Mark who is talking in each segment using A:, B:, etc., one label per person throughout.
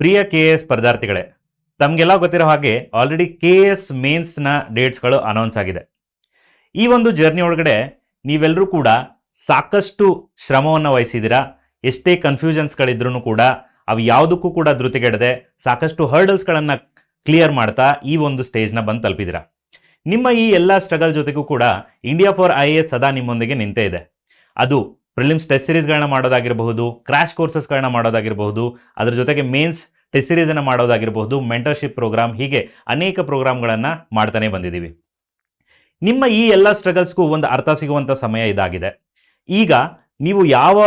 A: ಪ್ರಿಯ K S ಸ್ಪರ್ಧಾರ್ಥಿಗಳೇ, ತಮಗೆಲ್ಲ ಗೊತ್ತಿರೋ ಹಾಗೆ ಆಲ್ರೆಡಿ ಕೆ ಎಸ್ ಮೇನ್ಸ್ನ ಡೇಟ್ಸ್ಗಳು ಅನೌನ್ಸ್ ಆಗಿದೆ. ಈ ಒಂದು ಜರ್ನಿ ಒಳಗಡೆ ನೀವೆಲ್ಲರೂ ಕೂಡ ಸಾಕಷ್ಟು ಶ್ರಮವನ್ನು ವಹಿಸಿದ್ದೀರಾ? ಎಷ್ಟೇ ಕನ್ಫ್ಯೂಷನ್ಸ್ಗಳಿದ್ರೂ ಕೂಡ ಅವು ಯಾವುದಕ್ಕೂ ಕೂಡ ಧೃತಿಗೆಡದೆ ಸಾಕಷ್ಟು ಹರ್ಡಲ್ಸ್ಗಳನ್ನು ಕ್ಲಿಯರ್ ಮಾಡ್ತಾ ಈ ಒಂದು ಸ್ಟೇಜ್ನ ಬಂದು ತಲುಪಿದ್ದೀರಾ? ನಿಮ್ಮ ಈ ಎಲ್ಲ ಸ್ಟ್ರಗಲ್ ಜೊತೆಗೂ ಕೂಡ ಇಂಡಿಯಾ ಫಾರ್ ಐ ಎಸ್ ಸದಾ ನಿಮ್ಮೊಂದಿಗೆ ನಿಂತೇ ಇದೆ. ಅದು ಪ್ರಿಲಿಮ್ಸ್ ಟೆಸ್ಟ್ ಸೀರೀಸ್ಗಳನ್ನ ಮಾಡೋದಾಗಿರಬಹುದು ಕ್ರಾಶ್ ಕೋರ್ಸಸ್ಗಳನ್ನ ಮಾಡೋದಾಗಿರಬಹುದು, ಅದರ ಜೊತೆಗೆ ಮೇನ್ಸ್ ಟೆಸ್ಟ್ ಸೀರೀಸನ್ನು ಮಾಡೋದಾಗಿರಬಹುದು ಮೆಂಟರ್ಶಿಪ್ ಪ್ರೋಗ್ರಾಮ್ ಹೀಗೆ ಅನೇಕ ಪ್ರೋಗ್ರಾಮ್ಗಳನ್ನು ಮಾಡ್ತಾನೆ ಬಂದಿದ್ದೀವಿ. ನಿಮ್ಮ ಈ ಎಲ್ಲ ಸ್ಟ್ರಗಲ್ಸ್ಗೂ ಒಂದು ಅರ್ಥ ಸಿಗುವಂಥ ಸಮಯ ಇದಾಗಿದೆ. ಈಗ ನೀವು ಯಾವ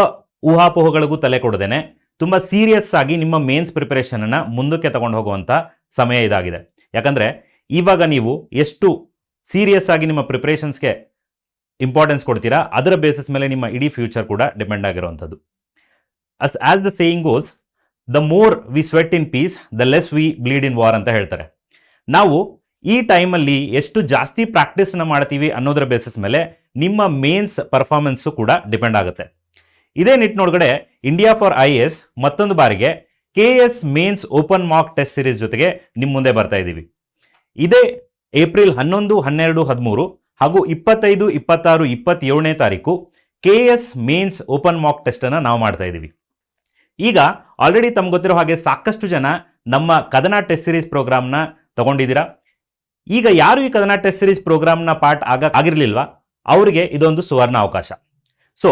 A: ಊಹಾಪೋಹಗಳಿಗೂ ತಲೆ ಕೊಡದೇನೆ, ತುಂಬ ಸೀರಿಯಸ್ ಆಗಿ ನಿಮ್ಮ ಮೇನ್ಸ್ ಪ್ರಿಪರೇಷನನ್ನು ಮುಂದಕ್ಕೆ ತಗೊಂಡು ಹೋಗುವಂಥ ಸಮಯ ಇದಾಗಿದೆ. ಯಾಕಂದರೆ ಇವಾಗ ನೀವು ಎಷ್ಟು ಸೀರಿಯಸ್ ಆಗಿ ನಿಮ್ಮ ಪ್ರಿಪ್ರೇಷನ್ಸ್ಗೆ ಇಂಪಾರ್ಟೆನ್ಸ್ ಕೊಡ್ತೀರಾ? ಅದರ ಬೇಸಿಸ್ ಮೇಲೆ ನಿಮ್ಮ ಇಡೀ ಫ್ಯೂಚರ್ ಕೂಡ ಡಿಪೆಂಡ್ ಆಗಿರುವಂಥದ್ದು. As as the saying goes the more we sweat in peace the less we bleed in war ಅಂತ ಹೇಳ್ತಾರೆ. ನಾವು ಈ ಟೈಮಲ್ಲಿ ಎಷ್ಟು ಜಾಸ್ತಿ ಪ್ರಾಕ್ಟೀಸ್ನ ಮಾಡ್ತೀವಿ ಅನ್ನೋದರ ಬೇಸಿಸ್ ಮೇಲೆ ನಿಮ್ಮ ಮೇನ್ಸ್ ಪರ್ಫಾರ್ಮೆನ್ಸು ಕೂಡ ಡಿಪೆಂಡ್ ಆಗುತ್ತೆ. ಇದೇ ನಿಟ್ಟಿನೊಳಗಡೆ ಇಂಡಿಯಾ ಫಾರ್ ಐ ಎಸ್ ಮತ್ತೊಂದು ಬಾರಿಗೆ K S mains open mock test series ಜೊತೆಗೆ ನಿಮ್ಮ ಮುಂದೆ ಬರ್ತಾ ಇದ್ದೀವಿ ಇದೇ ಏಪ್ರಿಲ್ ಹನ್ನೊಂದು, ಹನ್ನೆರಡು, ಹದಿಮೂರು ಹಾಗೂ ಇಪ್ಪತ್ತೈದು, ಇಪ್ಪತ್ತಾರು, ಇಪ್ಪತ್ತೇಳನೇ ತಾರೀಕು K S mains open mock ಟೆಸ್ಟನ್ನು ನಾವು ಮಾಡ್ತಾ ಇದ್ದೀವಿ ಈಗ ಆಲ್ರೆಡಿ ತಮ್ಗೆ ಗೊತ್ತಿರೋ ಹಾಗೆ ಸಾಕಷ್ಟು ಜನ ನಮ್ಮ ಕದನ ಟೆಸ್ಟ್ ಸೀರೀಸ್ ಪ್ರೋಗ್ರಾಮ್ನ ತಗೊಂಡಿದ್ದೀರಾ? ಈಗ ಯಾರು ಈ ಕದನ ಟೆಸ್ಟ್ ಸೀರೀಸ್ ಪ್ರೋಗ್ರಾಮ್ನ ಪಾರ್ಟ್ ಆಗ, ಆಗಿರಲಿಲ್ವಾ? ಅವರಿಗೆ ಇದೊಂದು ಸುವರ್ಣ ಅವಕಾಶ. ಸೊ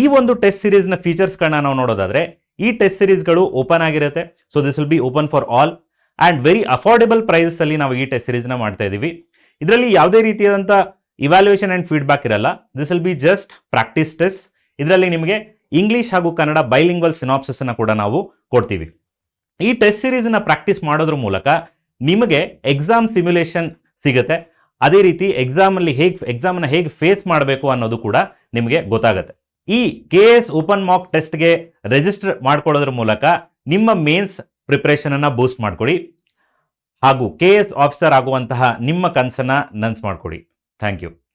A: ಈ ಒಂದು ಟೆಸ್ಟ್ ಸೀರೀಸ್ನ ಫೀಚರ್ಸ್ಗಳನ್ನ ನಾವು ನೋಡೋದಾದ್ರೆ, ಈ ಟೆಸ್ಟ್ ಸೀರೀಸ್ಗಳು ಓಪನ್ ಆಗಿರುತ್ತೆ. So this will be open for all and very affordable ಪ್ರೈಸಲ್ಲಿ ನಾವು ಈ ಟೆಸ್ಟ್ ಸೀರೀಸ್ನ ಮಾಡ್ತಾ ಇದ್ದೀವಿ ಇದರಲ್ಲಿ ಯಾವುದೇ ರೀತಿಯಾದಂಥ ಇವ್ಯಾಲ್ಯೂಯೇಷನ್ ಆ್ಯಂಡ್ ಫೀಡ್ಬ್ಯಾಕ್ ಇರಲ್ಲ. This will be just practice test ಇದರಲ್ಲಿ ನಿಮಗೆ ಇಂಗ್ಲೀಷ್ ಹಾಗೂ ಕನ್ನಡ ಬೈಲಿಂಗ್ವಲ್ ಸಿನಾಪ್ಸಸ್ನ ಕೂಡ ನಾವು ಕೊಡ್ತೀವಿ. ಈ ಟೆಸ್ಟ್ ಸೀರೀಸ್ನ ಪ್ರಾಕ್ಟೀಸ್ ಮಾಡೋದ್ರ ಮೂಲಕ ನಿಮಗೆ ಎಕ್ಸಾಮ್ ಸಿಮ್ಯುಲೇಷನ್ ಸಿಗುತ್ತೆ. ಅದೇ ರೀತಿ ಎಕ್ಸಾಮಲ್ಲಿ ಹೇಗೆ ಎಕ್ಸಾಮನ್ನು ಹೇಗೆ ಫೇಸ್ ಮಾಡಬೇಕು ಅನ್ನೋದು ಕೂಡ ನಿಮಗೆ ಗೊತ್ತಾಗುತ್ತೆ. ಈ ಕೆ ಎಸ್ ಓಪನ್ ಮಾಕ್ ಟೆಸ್ಟ್ಗೆ ರಿಜಿಸ್ಟರ್ ಮಾಡ್ಕೊಳ್ಳೋದ್ರ ಮೂಲಕ ನಿಮ್ಮ ಮೇನ್ಸ್ ಪ್ರಿಪ್ರೇಷನನ್ನು ಬೂಸ್ಟ್ ಮಾಡಿಕೊಡಿ. ಹಾಗೂ ಕೆ ಎಸ್ ಆಫೀಸರ್ ಆಗುವಂತಹ ನಿಮ್ಮ ಕನಸನ್ನು ನನ್ಸ್ ಮಾಡಿಕೊಡಿ. Thank you.